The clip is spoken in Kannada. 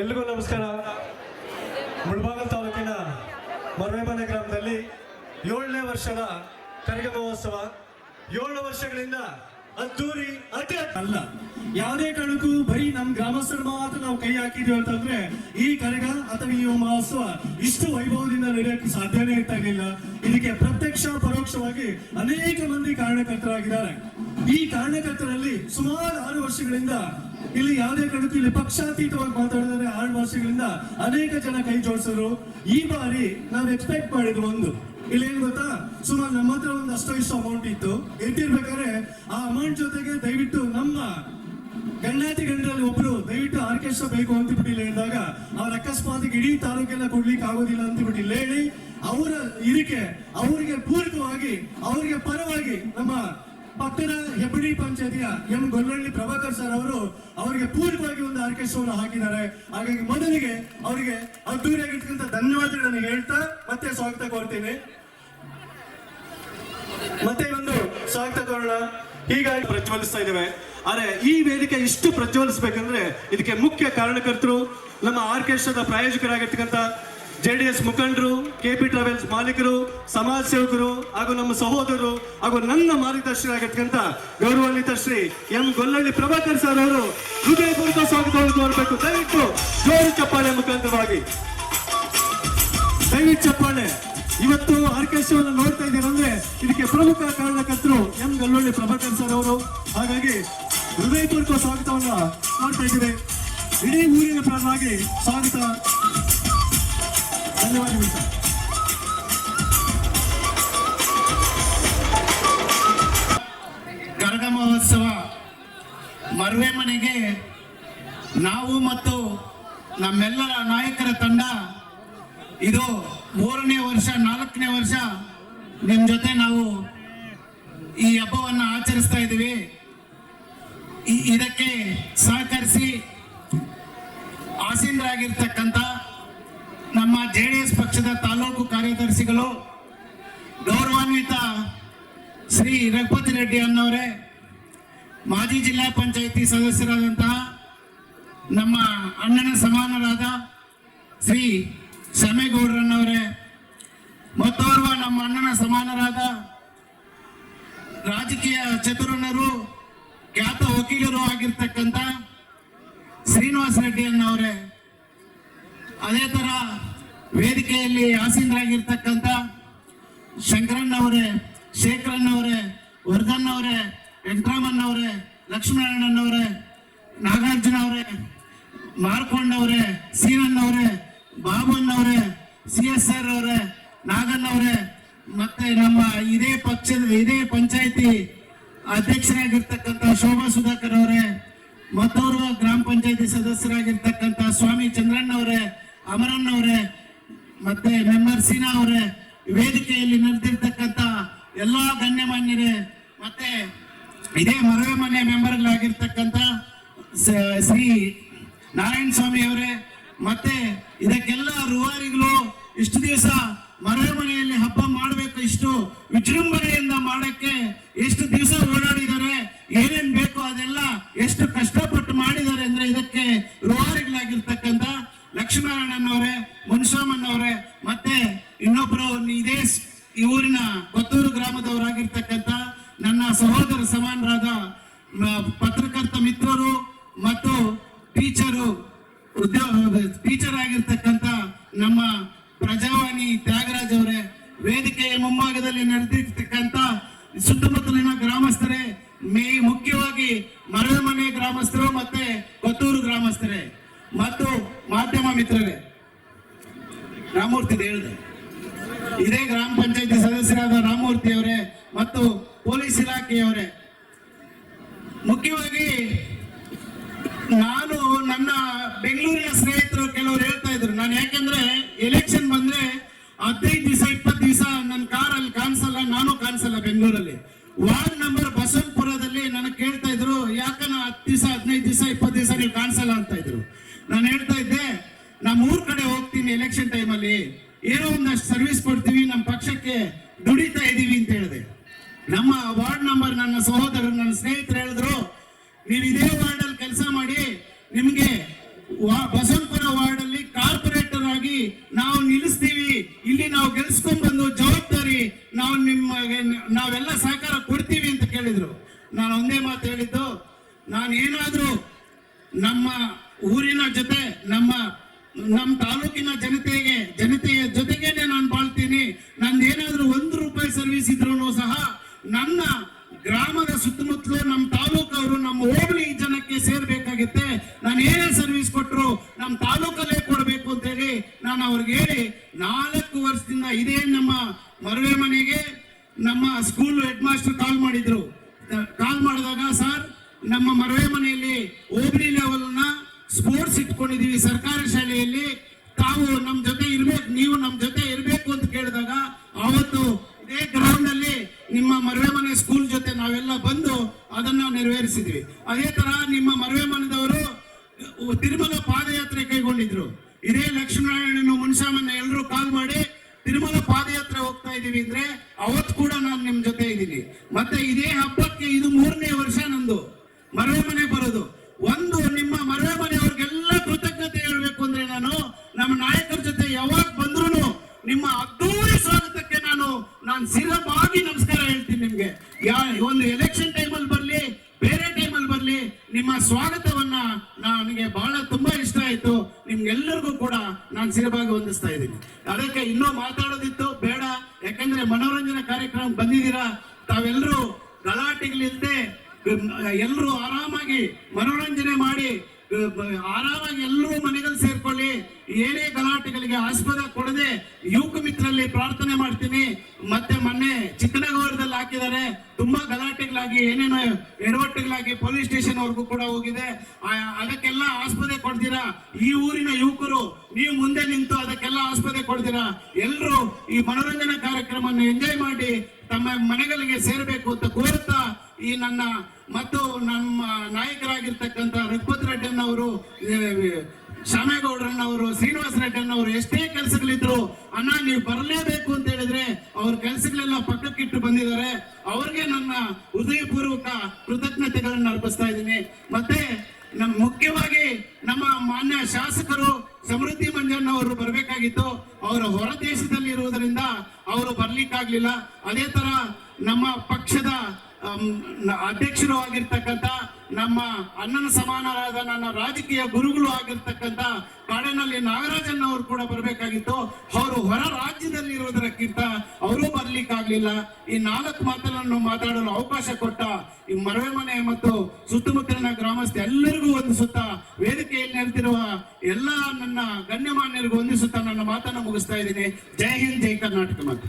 ಎಲ್ರಿಗೂ ನಮಸ್ಕಾರ. ಮುಳಬಾಗಲ್ ತಾಲೂಕಿನ ಮರವೇಮನೆ ಗ್ರಾಮದಲ್ಲಿ ಏಳನೇ ವರ್ಷದ ಕರಗ ಮಹೋತ್ಸವ ಏಳು ವರ್ಷಗಳಿಂದ ಅದ್ದೂರಿ, ಅತಿ ಅಲ್ಲ, ಯಾವುದೇ ಕಾರಣಕ್ಕೂ ಬರೀ ನಮ್ಮ ಗ್ರಾಮಸ್ಥರು ಮಾತ್ರ ನಾವು ಕೈ ಹಾಕಿದೀವಿ ಅಂತಂದ್ರೆ ಈ ಕರಗ ಅಥವಾ ಈ ಮಹೋತ್ಸವ ಇಷ್ಟು ವೈಭವದಿಂದ ನಡೆಯಕ್ಕೆ ಸಾಧ್ಯನೇ ಇರ್ತಾಗಿಲ್ಲ ಇದಕ್ಕೆ ಪ್ರತ್ಯಕ್ಷ, ಪರೋಕ್ಷವಾಗಿ ಅನೇಕ ಮಂದಿ ಕಾರಣಕರ್ತರಾಗಿದ್ದಾರೆ. ಈ ಕಾರಣಕರ್ತರಲ್ಲಿ ಸುಮಾರು ಆರು ವರ್ಷಗಳಿಂದ ಇಲ್ಲಿ ಯಾವುದೇ ಕಾರಣಕ್ಕೂ ಇಲ್ಲಿ ಪಕ್ಷಾತೀತವಾಗಿ ಮಾತಾಡಿದರೆ ಆರು ವರ್ಷಗಳಿಂದ ಅನೇಕ ಜನ ಕೈ ಜೋಡಿಸಿದ್ರು. ಈ ಬಾರಿ ನಾವು ಎಕ್ಸ್ಪೆಕ್ಟ್ ಮಾಡಿದ್ವಿ ಒಂದು. ಇಲ್ಲಿ ಏನ್ ಗೊತ್ತಾ? ಸುಮಾರು ನಮ್ಮ ಹತ್ರ ಒಂದು ಅಷ್ಟೋ ಇಷ್ಟು ಅಮೌಂಟ್ ಇತ್ತು. ಎತ್ತಿರ್ಬೇಕಾದ್ರೆ ಆ ಅಮೌಂಟ್ ಜೊತೆಗೆ ದಯವಿಟ್ಟು ನಮ್ಮ ಗಣ್ಯಾತಿ ಗಂಡರಲ್ಲಿ ಒಬ್ರು ದಯವಿಟ್ಟು ಆರ್ಕೆಸ್ಟ್ರಾ ಬೇಕು ಅಂತ ಇಲ್ಲಿ ಹೇಳಿದಾಗ ಅವ್ರ ಅಕಸ್ಮಾತ್ ಇಡೀ ತಾಲೂಕೆಲ್ಲ ಕೊಡ್ಲಿಕ್ಕೆ ಆಗೋದಿಲ್ಲ ಅಂತ ಇಲ್ಲಿ ಹೇಳಿ, ಅವರ ಇರಿಕೆ, ಅವರಿಗೆ ಪೂರಕವಾಗಿ, ಅವರಿಗೆ ಪರವಾಗಿ ನಮ್ಮ ಪಕ್ಕದ ಹೆಬ್ಬಡಿ ಪಂಚಾಯತಿಯ ಎಂ ಗೊಲ್ಲಳ್ಳಿ ಪ್ರಭಾಕರ್ ಸರ್ ಅವರು ಅವರಿಗೆ ಪೂರ್ಣವಾಗಿ ಒಂದು ಆರ್ಕೆಸ್ಟ್ರಾವನ್ನು ಹಾಕಿದ್ದಾರೆ. ಹಾಗಾಗಿ ಮೊದಲಿಗೆ ಅವರಿಗೆ ಅದ್ದೂರಿಯಾಗಿರ್ತಕ್ಕಂಥ ಧನ್ಯವಾದಗಳನ್ನು ಹೇಳ್ತಾ ಮತ್ತೆ ಸ್ವಾಗತ ಕೋರ್ತೀನಿ. ಮತ್ತೆ ಒಂದು ಸ್ವಾಗತ ಕೋರೋಣ. ಹೀಗಾಗಿ ಪ್ರಜ್ವಲಿಸ್ತಾ ಇದ್ದೇವೆ. ಆದ್ರೆ ಈ ವೇದಿಕೆ ಇಷ್ಟು ಪ್ರಜ್ವಲಿಸ್ಬೇಕಂದ್ರೆ ಇದಕ್ಕೆ ಮುಖ್ಯ ಕಾರಣಕರ್ತರು ನಮ್ಮ ಆರ್ಕೆಸ್ಟ್ರಾದ ಪ್ರಾಯೋಜಕರಾಗಿರ್ತಕ್ಕಂಥ ಜೆ ಡಿ ಎಸ್ ಮುಖಂಡರು ಕೆ ಪಿ ಟ್ರಾವೆಲ್ಸ್ ಮಾಲೀಕರು, ಸಮಾಜ ಸೇವಕರು ಹಾಗೂ ನಮ್ಮ ಸಹೋದರರು ಹಾಗೂ ನನ್ನ ಮಾರ್ಗದರ್ಶಕರಾಗಿರ್ತಕ್ಕಂಥ ಗೌರವಾನ್ವಿತ ಶ್ರೀ ಎಂ ಗೊಲ್ಲಳ್ಳಿ ಪ್ರಭಾಕರ್ ಸರ್ ಅವರು ಹೃದಯಪೂರ್ವಕ ಸ್ವಾಗತವನ್ನು ಕೋರಬೇಕು. ದಯವಿಟ್ಟು ಜೋರು ಚಪ್ಪಾಳೆ ಮುಖಾಂತರವಾಗಿ. ದಯವಿಟ್ಟು ಚಪ್ಪಾಳೆ. ಇವತ್ತು ಆರ್ಕೆಸ್ಟ್ರಾವನ್ನು ನೋಡ್ತಾ ಇದ್ದೀರಂದ್ರೆ ಇದಕ್ಕೆ ಪ್ರಮುಖ ಕಾರಣಕರ್ತರು ಎಂ ಗಲ್ಲೊಳ್ಳಿ ಪ್ರಭಾಕರ್ ಸರ್ ಅವರು. ಹಾಗಾಗಿ ಹೃದಯಪೂರ್ವಕ ಸ್ವಾಗತವನ್ನ ಮಾಡ್ತಾ ಇದ್ದೀವಿ. ಇಡೀ ಊರಿನ ಪರವಾಗಿ ಸ್ವಾಗತ. ಕರಗ ಮಹೋತ್ಸವ ಮರುವೆ ಮನೆಗೆ ನಾವು ಮತ್ತು ನಮ್ಮೆಲ್ಲರ ನಾಯಕರ ತಂಡ ಇದು ಮೂರನೇ ವರ್ಷ, ನಾಲ್ಕನೇ ವರ್ಷ ನಿಮ್ಮ ಜೊತೆ ನಾವು ಈ ಹಬ್ಬವನ್ನು ಆಚರಿಸ್ತಾ ಇದ್ದೀವಿ. ಇದಕ್ಕೆ ಸಹಕರಿಸಿ ಆಸೀನರಾಗಿರ್ತಕ್ಕಂಥ ನಮ್ಮ ಜೆ ಡಿ ಎಸ್ ಪಕ್ಷದ ತಾಲೂಕು ಕಾರ್ಯದರ್ಶಿಗಳು ಗೌರವಾನ್ವಿತ ಶ್ರೀ ರಘುಪತಿ ರೆಡ್ಡಿ ಅನ್ನವರೇ ಮಾಜಿ ಜಿಲ್ಲಾ ಪಂಚಾಯಿತಿ ಸದಸ್ಯರಾದಂತಹ ನಮ್ಮ ಅಣ್ಣನ ಸಮಾನರಾದ ಶ್ರೀ ಶಮೇಗೌಡರನ್ನವರೇ ಮತ್ತೋರ್ವ ನಮ್ಮ ಅಣ್ಣನ ಸಮಾನರಾದ ರಾಜಕೀಯ ಚತುರನರು, ಖ್ಯಾತ ವಕೀಲರು ಆಗಿರ್ತಕ್ಕಂಥ ಶ್ರೀನಿವಾಸ ರೆಡ್ಡಿ ಅನ್ನವರೇ ಅದೇ ತರ ವೇದಿಕೆಯಲ್ಲಿ ಆಸೀನರಾಗಿರ್ತಕ್ಕಂಥ ಶಂಕರಣ್ಣವರೇ ಶೇಖರಣ್ಣವರೇ ಅವರೇ ಲಕ್ಷ್ಮೀನಾರಾಯಣ ಅವರೇ ನಾಗಾರ್ಜುನ ಅವರೇ ಮಾರ್ಕೊಂಡವ್ರೆ ಬಾಬಣ್ಣವರೇ ಸಿ ಎಸ್ ಆರ್ ಅವರೇ ನಾಗಣ್ಣವರೇ ಮತ್ತೆ ನಮ್ಮ ಇದೇ ಪಕ್ಷದ, ಇದೇ ಪಂಚಾಯತಿ ಅಧ್ಯಕ್ಷರಾಗಿರ್ತಕ್ಕಂಥ ಶೋಭಾ ಸುಧಾಕರ್ ಅವರೇ, ಮತ್ತೋರ್ವ ಗ್ರಾಮ ಪಂಚಾಯತಿ ಸದಸ್ಯರಾಗಿರ್ತಕ್ಕಂಥ ಸ್ವಾಮಿ ಚಂದ್ರಣ್ಣವರೇ ಅಮರಣ್ಣವರೇ ಮತ್ತೆ ಮೆಂಬರ್ ಸೀನಾ ಅವರೇ, ವೇದಿಕೆಯಲ್ಲಿ ನಡೆದಿರ್ತಕ್ಕಂಥ ಎಲ್ಲಾ ಗಣ್ಯಮಾನ್ಯರೇ, ಮತ್ತೆ ಇದೇ ಮರವೆ ಮನೆ ಮೆಂಬರ್ಗಳಾಗಿರ್ತಕ್ಕಂಥ ಶ್ರೀ ನಾರಾಯಣ ಸ್ವಾಮಿ ಅವರೇ, ಮತ್ತೆ ಇದಕ್ಕೆಲ್ಲ ರೂವಾರಿಗಳು ಇಷ್ಟು ದಿವಸ ಮರವೆ ಮನೆಯಲ್ಲಿ ಹಬ್ಬ ಮಾಡಬೇಕು ಇಷ್ಟು ವಿಜೃಂಭಣೆಯಿಂದ ಮಾಡಕ್ಕೆ ಎಷ್ಟು ದಿವಸ ಓಡಾಡಿದ್ದಾರೆ ಏನೇನ್ ಬೇಕು ಅದೆಲ್ಲ ಎಷ್ಟು ಕಷ್ಟಪಟ್ಟು ಮಾಡಿದ್ದಾರೆ ಅಂದ್ರೆ ಇದಕ್ಕೆ ರೂವಾರಿಗಳಾಗಿರ್ತಕ್ಕಂಥ ಲಕ್ಷ್ಮೀನಾರಾಯಣನವರೇ ಮುನ್ಸ್ವಾಮಣ್ಣವರೇ ಮತ್ತೆ ಇನ್ನೊಬ್ರು ಇದೇ ಸ್- ಈ ಊರಿನ ಕೊತ್ತೂರು ಗ್ರಾಮದವರಾಗಿರ್ತಕ್ಕಂಥ ನನ್ನ ಸಹೋದರ ಸಮಾನರಾದ ಪತ್ರಕರ್ತ ಮಿತ್ರರು ಮತ್ತು ಟೀಚರು ಉದ್ಯೋಗ ಟೀಚರ್ ಆಗಿರ್ತಕ್ಕಂಥ ನಮ್ಮ ಪ್ರಜಾವಾಣಿ ತ್ಯಾಗರಾಜ್ ಅವರೇ, ವೇದಿಕೆಯ ಮುಂಭಾಗದಲ್ಲಿ ನಡೆದಿರ್ತಕ್ಕಂಥ ಸುತ್ತಮುತ್ತಲಿನ ಗ್ರಾಮಸ್ಥರೇ ಮೇ ಮುಖ್ಯವಾಗಿ ಮರಳಮನೆ ಗ್ರಾಮಸ್ಥರು ಮತ್ತೆ ಕೊತ್ತೂರು ಗ್ರಾಮಸ್ಥರೇ ಮತ್ತು ಮಾಧ್ಯಮ ಮಿತ್ರರೇ ರಾಮೂರ್ತಿ ಹೇಳಿದೆ ಇದೇ ಗ್ರಾಮ ಪಂಚಾಯತಿ ಸದಸ್ಯರಾದ ರಾಮಮೂರ್ತಿ ಅವರೇ ಮತ್ತು ಪೊಲೀಸ್ ಇಲಾಖೆಯವರೇ ಮುಖ್ಯವಾಗಿ ನಾನು ನನ್ನ ಬೆಂಗಳೂರಿನ ಸ್ನೇಹಿತರು ಕೆಲವರು ಹೇಳ್ತಾ ಇದ್ರು. ನಾನು ಯಾಕಂದ್ರೆ ಎಲೆಕ್ಷನ್ ಬಂದ್ರೆ ಹದಿನೈದು ದಿವಸ, ಇಪ್ಪತ್ತು ದಿವಸ ನನ್ನ ಕಾರ್ ಅಲ್ಲಿ ಕಾಣಿಸಲ್ಲ, ನಾನು ಕಾಣಿಸಲ್ಲ ಬೆಂಗಳೂರಲ್ಲಿ. ವಾರ್ಡ್ ನಂಬರ್ ಬಸವಂತಪುರದಲ್ಲಿ ನನಗೆ ಕೇಳ್ತಾ ಇದ್ರು, ಯಾಕನ ಹತ್ತು ದಿವಸ, ಹದಿನೈದು ದಿವಸ, ಇಪ್ಪತ್ತು ದಿವಸ ನೀವು ಕಾಣಿಸಲ್ಲ ಅಂತ ಇದ್ರು. ನಾನು ಹೇಳ್ತಾ ಇದ್ದೆ ನಮ್ಮ ಊರ್ ಕಡೆ ಹೋಗ್ತೀನಿ ಎಲೆಕ್ಷನ್ ಟೈಮಲ್ಲಿ ಏನೋ ಒಂದಷ್ಟು ಸರ್ವಿಸ್ ಕೊಡ್ತೀವಿ ನಮ್ಮ ಪಕ್ಷಕ್ಕೆ ದುಡಿತಾ ಇದೀವಿ ಅಂತ ಹೇಳಿದೆ. ನಮ್ಮ ವಾರ್ಡ್ ನಂಬರ್ ನನ್ನ ಸಹೋದರ ನನ್ನ ಸ್ನೇಹಿತರು ನೀವು ಇದೇ ವಾರ್ಡ್ ಅಲ್ಲಿ ಕೆಲಸ ಮಾಡಿ, ನಿಮ್ಗೆ ಬಸವನಪುರ ವಾರ್ಡ್ ಅಲ್ಲಿ ಕಾರ್ಪೊರೇಟರ್ ಆಗಿ ನಾವು ನಿಲ್ಲಿಸ್ತೀವಿ. ಇಲ್ಲಿ ನಾವು ಗೆಲ್ಸ್ಕೊಂಡ್ ಬಂದು ಜವಾಬ್ದಾರಿ ನಾವು ನಿಮಗೆ ನಾವೆಲ್ಲ ಸಹಕಾರ ಕೊಡ್ತೀವಿ ಅಂತ ಕೇಳಿದ್ರು. ನಾನು ಒಂದೇ ಮಾತು ಹೇಳಿದ್ದು ನಾನು ಏನಾದ್ರೂ ನಮ್ಮ ಊರಿನ ಜೊತೆ, ನಮ್ಮ ನಮ್ಮ ತಾಲೂಕಿನ ಜನತೆಗೆ, ಜನತೆಯ ಜೊತೆಗೇನೆ ನಾನು ಬಾಳ್ತೀನಿ. ನಂದೇನಾದ್ರೂ ಒಂದು ರೂಪಾಯಿ ಸರ್ವಿಸ್ ಇದ್ರೂ ಸಹ ನನ್ನ ಗ್ರಾಮದ ಸುತ್ತಮುತ್ತಲು ನಮ್ಮ ತಾಲೂಕವರು ನಮ್ಮ ಹೋಬಳಿ ಜನಕ್ಕೆ ಸೇರ್ಬೇಕಾಗಿತ್ತೆ. ನಾನು ಏನೇ ಸರ್ವಿಸ್ ಕೊಟ್ಟರು ನಮ್ಮ ತಾಲೂಕಲ್ಲೇ ಕೊಡಬೇಕು ಅಂತ ಹೇಳಿ ನಾನು ಅವ್ರಿಗೆ ಹೇಳಿ ನಾಲ್ಕು ವರ್ಷದಿಂದ ಇದೇ ನಮ್ಮ ಮರವೆ ಮನೆಗೆ ನಮ್ಮ ಸ್ಕೂಲ್ ಹೆಡ್ ಮಾಸ್ಟರ್ ಕಾಲ್ ಮಾಡಿದ್ರು. ಕಾಲ್ ಮಾಡಿದಾಗ ಸರ್ ನಮ್ಮ ಮರವೆ ಮನೆಯಲ್ಲಿ ಹೋಬಳಿ ಲೆವೆಲ್ನ ಸ್ಪೋರ್ಟ್ಸ್ ಇಟ್ಕೊಂಡಿದೀವಿ. ಸರ್ಕಾರಿ ಶಾಲೆಯಲ್ಲಿ ತಾವು ನಮ್ಮ ಜೊತೆ ಇರ್ಬೇಕು, ನೀವು ನಮ್ಮ ಜೊತೆ ಇರಬೇಕು ಅಂತ ಕೇಳಿದಾಗ ಅವತ್ತು ಇದೇ ಗ್ರೌಂಡ್ ಅಲ್ಲಿ ನಿಮ್ಮ ಮರವೆ ಮನೆ ಸ್ಕೂಲ್ ಜೊತೆ ನಾವೆಲ್ಲ ಬಂದು ನೆರವೇರಿಸಿದ್ವಿ ಅದೇ ತರ ನಿಮ್ಮ ಮರವೆ ಮನದವರು ತಿರುಮಲ ಪಾದಯಾತ್ರೆ ಕೈಗೊಂಡಿದ್ರು. ಇದೇ ಲಕ್ಷ್ಮೀನಾರಾಯಣನು ಮನುಷ್ಯಮನ್ನ ಎಲ್ಲರೂ ಕಾಲ್ ಮಾಡಿ, ತಿರುಮಲ ಪಾದಯಾತ್ರೆ ಹೋಗ್ತಾ ಇದೀವಿ ಅಂದ್ರೆ ಅವತ್ತು ಕೂಡ ನಾನು ನಿಮ್ ಜೊತೆ ಇದ್ದೀನಿ ಮತ್ತೆ ಇದೇ ಹಬ್ಬಕ್ಕೆ ಇದು ಮೂರನೇ ವರ್ಷ ನಂದು. ಮರವೆ ಮನೆ ಬರೋದು. ಒಂದು ನಿಮ್ಮ ಮರವೆ ಮನೆಯವ್ರಿಗೆಲ್ಲ ಕೃತಜ್ಞತೆ ಹೇಳ್ಬೇಕು ಅಂದ್ರೆ ನಾನು, ನಮ್ಮ ನಾಯಕರ ಜೊತೆ ಯಾವಾಗ ಬಂದ್ರು ನಿಮ್ಮ ಅದ್ದೂರಿ ಸ್ವಾಗತಕ್ಕೆ ನಾನು ನಾನು ಸಿರಬಾಗಿ ನಮಸ್ಕಾರ ಹೇಳ್ತೀನಿ ನಿಮ್ಗೆ ಯಾ ಒಂದು ಎಲೆಕ್ಷನ್ ಟೈಮಲ್ಲಿ ಬರ್ಲಿ ಬೇರೆ ಟೈಮಲ್ಲಿ ಬರ್ಲಿ ನಿಮ್ಮ ಸ್ವಾಗತವನ್ನ ನನಗೆ ಬಹಳ ತುಂಬಾ ಇಷ್ಟ ಆಯ್ತು ನಿಮ್ಗೆಲ್ಲರಿಗೂ ಕೂಡ ನಾನು ಸಿರಬಾಗಿ ಹೊಂದಿಸ್ತಾ ಇದ್ದೀನಿ ಅದಕ್ಕೆ ಇನ್ನೂ ಮಾತಾಡೋದಿತ್ತು ಬೇಡ. ಯಾಕಂದ್ರೆ ಮನೋರಂಜನೆ ಕಾರ್ಯಕ್ರಮ ಬಂದಿದ್ದೀರಾ? ತಾವೆಲ್ಲರೂ ಗಲಾಟೆಗಳಿಲ್ಲದೆ ಎಲ್ಲರೂ ಆರಾಮಾಗಿ ಮನೋರಂಜನೆ ಮಾಡಿ ಆರಾಮಾಗಿ ಎಲ್ಲರೂ ಮನೆಗಳು ಸೇರ್ಕೊಳ್ಳಿ. ಏನೇ ಗಲಾಟೆಗಳಿಗೆ ಆಸ್ಪದ ಕೊಡದೆ ಯುವಕ ಮಿತ್ರಲ್ಲಿ ಪ್ರಾರ್ಥನೆ ಮಾಡ್ತೀನಿ. ಮತ್ತೆ ಮೊನ್ನೆ ಚಿಕ್ಕನಗೌರದಲ್ಲಿ ಹಾಕಿದ್ದಾರೆ. ತುಂಬಾ ಗಲಾಟೆಗಳಾಗಿ, ಏನೇನು ಎಡವಟ್ಟುಗಳಾಗಿ ಪೊಲೀಸ್ ಸ್ಟೇಷನ್ ವರ್ಗೂ ಕೂಡ ಹೋಗಿದೆ. ಅದಕ್ಕೆಲ್ಲ ಆಸ್ಪದೆ ಕೊಡ್ತೀರಾ? ಈ ಊರಿನ ಯುವಕರು, ನೀವು ಮುಂದೆ ನಿಂತು ಅದಕ್ಕೆಲ್ಲ ಆಸ್ಪದೆ ಕೊಡ್ತೀರಾ? ಎಲ್ಲರೂ ಈ ಮನೋರಂಜನಾ ಕಾರ್ಯಕ್ರಮವನ್ನು ಎಂಜಾಯ್ ಮಾಡಿ ತಮ್ಮ ಮನೆಗಳಿಗೆ ಸೇರಬೇಕು ಅಂತ ಕೋರುತ್ತಾ ಈ ನನ್ನ ಮತ್ತು ನಮ್ಮ ನಾಯಕರಾಗಿರ್ತಕ್ಕಂಥ ರಘುಪತ್ ರೆಡ್ಡನ್ನವರು ಶ್ಯಾಮೇಗೌಡರನ್ನವರು ಶ್ರೀನಿವಾಸ ರೆಡ್ಡನ್ನವರು ಎಷ್ಟೇ ಕೆಲಸಗಳಿದ್ರು, ಅಣ್ಣ, ನೀವು ಬರಲೇಬೇಕು ಅಂತ ಹೇಳಿದ್ರೆ ಅವ್ರ ಕೆಲಸಗಳೆಲ್ಲ ಪಕ್ಕಕ್ಕಿಟ್ಟು ಬಂದಿದ್ದಾರೆ. ಅವ್ರಿಗೆ ನನ್ನ ಹೃದಯಪೂರ್ವಕ ಕೃತಜ್ಞತೆಗಳನ್ನು ಅರ್ಪಿಸ್ತಾ ಇದ್ದೀನಿ. ಮತ್ತೆ ನಮ್ಮ ಮುಖ್ಯವಾಗಿ ನಮ್ಮ ಮಾನ್ಯ ಶಾಸಕರು ಸಮೃದ್ಧಿ ಮಂಜಣ್ಣ ಅವರು ಬರಬೇಕಾಗಿತ್ತು. ಅವರು ಹೊರ ದೇಶದಲ್ಲಿ ಇರುವುದರಿಂದ ಅವರು ಬರ್ಲಿಕ್ಕಾಗ್ಲಿಲ್ಲ. ಅದೇ ತರ ನಮ್ಮ ಪಕ್ಷದ ಅಧ್ಯಕ್ಷರು ಆಗಿರ್ತಕ್ಕಂಥ ನಮ್ಮ ಅಣ್ಣನ ಸಮಾನರಾದ ನನ್ನ ರಾಜಕೀಯ ಗುರುಗಳು ಆಗಿರ್ತಕ್ಕಂಥ ಕಾಡಿನಲ್ಲಿ ನಾಗರಾಜನ್ ಅವರು ಕೂಡ ಬರಬೇಕಾಗಿತ್ತು. ಅವರು ಹೊರ ರಾಜ್ಯದಲ್ಲಿ ಇರೋದಕ್ಕಿಂತ ಅವರು ಬರ್ಲಿಕ್ಕಾಗ್ಲಿಲ್ಲ. ಈ ನಾಲ್ಕು ಮಾತುಗಳನ್ನು ಮಾತಾಡಲು ಅವಕಾಶ ಕೊಟ್ಟ ಈ ಮರವೆ ಮನೆ ಮತ್ತು ಸುತ್ತಮುತ್ತಲಿನ ಗ್ರಾಮಸ್ಥ ಎಲ್ಲರಿಗೂ ವಂದಿಸುತ್ತಾ ವೇದಿಕೆಯಲ್ಲಿ ನೆಲೆತಿರುವ ಎಲ್ಲ ನನ್ನ ಗಣ್ಯಮಾನ್ಯರಿಗೂ ವಂದಿಸುತ್ತಾ ನನ್ನ ಮಾತನ್ನು ಮುಗಿಸ್ತಾ ಇದ್ದೀನಿ. ಜೈ ಹಿಂದ್, ಜೈ ಕರ್ನಾಟಕ ಮಾತು.